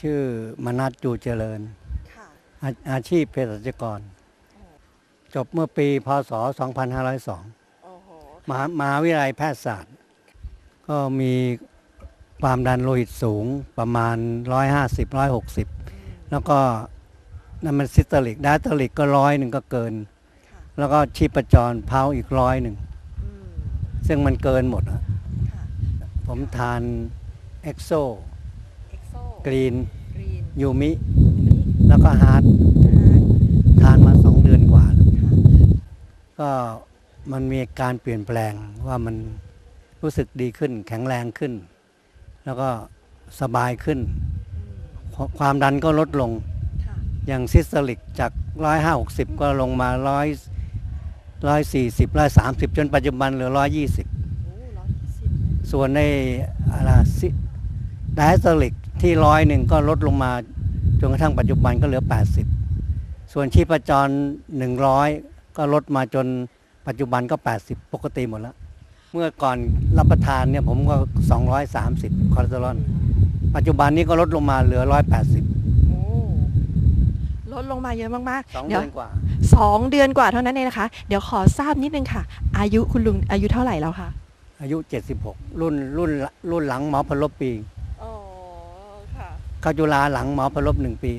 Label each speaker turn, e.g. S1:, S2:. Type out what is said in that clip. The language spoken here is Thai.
S1: ชื่อมนัสจูเจริญ
S2: ค่ะ
S1: อาอาชีพเภสัชกร จบเมื่อปีพศ 2502
S2: โอ้โห
S1: มหามหาวิทยาลัยแพทยศาสตร์ ก็มีความดันโลหิตสูงประมาณ 150 160 แล้วก็นั่นมันซิสเตอริกดาตอริกก็ร้อยหนึ่งก็เกิน
S2: ค่ะ
S1: แล้วก็ชีพจรเพาอีกร้อยหนึ่ง
S2: อืม
S1: ซึ่งมันเกินหมดอะ
S2: ค่ะ
S1: ผมทานเอ็กโซ
S2: เอ็ กโซ
S1: กรีน
S2: กรีน
S1: ยูมิ
S2: นี้
S1: แล้วก็ฮาร์ด
S2: ฮาร์ด
S1: ทานมาสองเดือนกว่าแล้ว
S2: ค่ะ
S1: ก็มันมีการเปลี่ยนแปลงว่ามันรู้สึกดีขึ้น แข็งแรงขึ้น แล้วก็สบายขึ้น
S2: อืม
S1: ความดันก็ลดลง
S2: ค่ะ
S1: อย่างซิสเตอริกจากร้อยห้าหกสิบก็ลงมาร้อยร้อยสี่สิบร้อยสามสิบจนปัจจุบันเหลือร้อยยี่สิบ
S2: โอ้ร้อยยี่สิบ
S1: ส่วนในอะไรซิไดสเตอริก ที่ร้อยหนึ่งก็ลดลงมาจนกระทั่งปัจจุบันก็เหลือ 80 ส่วนชีพจร 100 ก็ลดมาจนปัจจุบันก็ 80 ปกติหมดแล้ว เมื่อก่อนรับประทานเนี่ยผมก็ 230 คอเลสเตอรอลปัจจุบันนี้ก็ลดลงมาเหลือ 180
S2: โอ้ลดลงมาเยอะมาก
S1: สอง
S2: ๆเดี๋
S1: เดื
S2: ยว
S1: อนกว่า
S2: สองเดือนกว่าเท่านั้นเองนะคะ เดี๋ยวขอทราบนิดนึงค่ะ อายุคุณลุงอายุเท่าไหร่แล้วคะ
S1: อายุ 76 รุ่นรุ่นรุ่นหลังหมอพลบปี
S2: อ๋อค่ะ
S1: เข้าจุฬาหลังหมอพลบหนึ่งปี